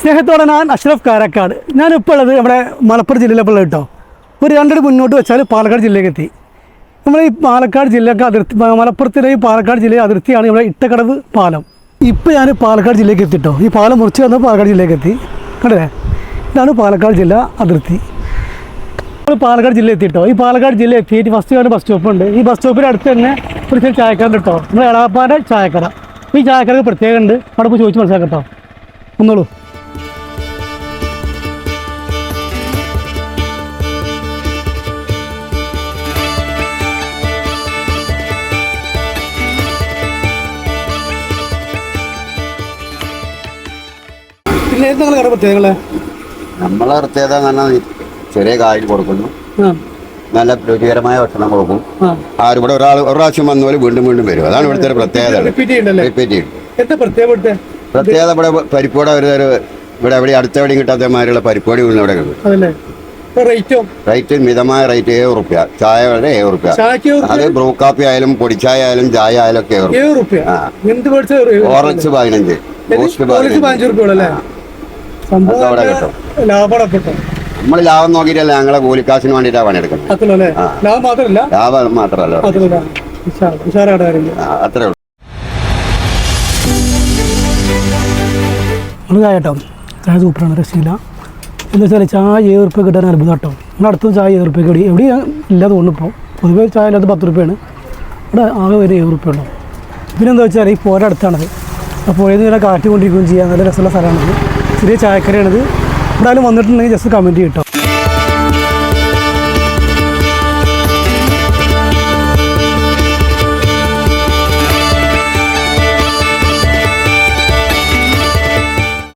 സ്നേഹത്തോടെ ഞാൻ അഷ്റഫ് കാരക്കാട്. ഞാനിപ്പോൾ ഉള്ളത് നമ്മുടെ മലപ്പുറം ജില്ലയിലുള്ള കേട്ടോ. ഒരു രണ്ടടി മുന്നോട്ട് വെച്ചാൽ പാലക്കാട് ജില്ലയിലേക്ക് എത്തി. നമ്മൾ ഈ പാലക്കാട് ജില്ലക്ക് അതിർത്തി മലപ്പുറത്തിലെയും പാലക്കാട് ജില്ലയിലെ അതിർത്തിയാണ് നമ്മുടെ ഇട്ടക്കടവ് പാലം. ഇപ്പോൾ ഞാൻ പാലക്കാട് ജില്ലയ്ക്ക് എത്തിട്ടോ. ഈ പാലം മുറിച്ച് വന്നാൽ പാലക്കാട് ജില്ലയ്ക്ക് എത്തി. കണ്ടേ ഇതാണ് പാലക്കാട് ജില്ല അതിർത്തി. നമ്മൾ പാലക്കാട് ജില്ല എത്തിട്ടോ. ഈ പാലക്കാട് ജില്ല എത്തിയിട്ട് ഫസ്റ്റ് ഞാൻ ബസ് സ്റ്റോപ്പ് ഉണ്ട്. ഈ ബസ് സ്റ്റോപ്പിന്റെ അടുത്ത് തന്നെ ഒരു ചെറിയ ചായക്കട കേട്ടോ. നമ്മുടെ എളാപ്പാന്റെ ചായക്കട. ഈ ചായക്കടക്ക് പ്രത്യേകം ഉണ്ട് അവിടെ പോയി ചോദിച്ച് മനസ്സിലാക്കട്ടോ കേട്ടോ. നിങ്ങൾ കട പ്രത്യേകങ്ങളെ നമ്മളെ പ്രത്യേകത എന്ന് പറഞ്ഞാൽ ചെറിയ കായിൽ കൊടുക്കുന്നു. നല്ല രുചികരമായ ഭക്ഷണം കൊടുക്കും. ആരും ഇവിടെ ഒരാൾ ഒരു പ്രാവശ്യം വന്നവർ വീണ്ടും വീണ്ടും വരും. അതാണ് ഇവിടുത്തെ ഒരു പ്രത്യേകത. റിപ്പീറ്റ് ചെയ്യും. പ്രത്യേകത ഇവിടെ പരിപ്പോടെ ഒരു ഇവിടെ എവിടെ അടുത്തെവിടെയും കിട്ടാത്ത മാതിരിയുള്ള പരിപ്പോടി വീണ് ഇവിടെ കിട്ടും റേറ്റ് മിതമായ റേറ്റ് ഏഴ് റുപ്യ ചായ വളരെ ഏഴ് റുപ്യ അത് ബ്രൂ കാപ്പി ആയാലും പൊടിച്ചായ ആയാലും ചായ ആയാലും ഒക്കെ ഓറഞ്ച് പതിനഞ്ച്. ബൂസ്റ്റ് റുപ്യ പതിനഞ്ച്. കിട്ടും. നമ്മൾ ലാഭം നോക്കിയിട്ടല്ല ഞങ്ങളെ കൂലിക്കാശിന് വേണ്ടിയിട്ടാണ് പണിയെടുക്കുന്നത്. ലാഭം മാത്രമല്ല. ലാഭം അത്രേ ഉള്ളൂ. ചായ ചായ സൂപ്പറാണ് രക്ഷയില്ല എന്താ വെച്ചാൽ ചായ ഏഴ് റുപ്യ കിട്ടാൻ അത്ഭുതം കേട്ടോ. നമ്മുടെ അടുത്തും ചായ ഏഴ് റുപ്യ കിടി എവിടെയും ഇല്ല തോന്നുന്നു ഇപ്പോൾ പൊതുവേ ചായ ഇല്ലാത്ത പത്ത് റുപ്യാണ് ഇവിടെ ആകെ വരെ ഏഴ് റുപ്യ ഉള്ളൂ. പിന്നെ എന്താ വെച്ചാൽ ഈ പോര അടുത്താണത്. ആ പുഴയിൽ നിന്ന് കാറ്റ് കൊണ്ടിരിക്കുകയും ചെയ്യാൻ നല്ല രസമുള്ള സ്ഥലമാണത് ചെറിയ ചായക്കരയാണിത് ഇവിടെ ആരും വന്നിട്ടുണ്ടെങ്കിൽ ജസ്റ്റ് കമന്റ് കേട്ടോ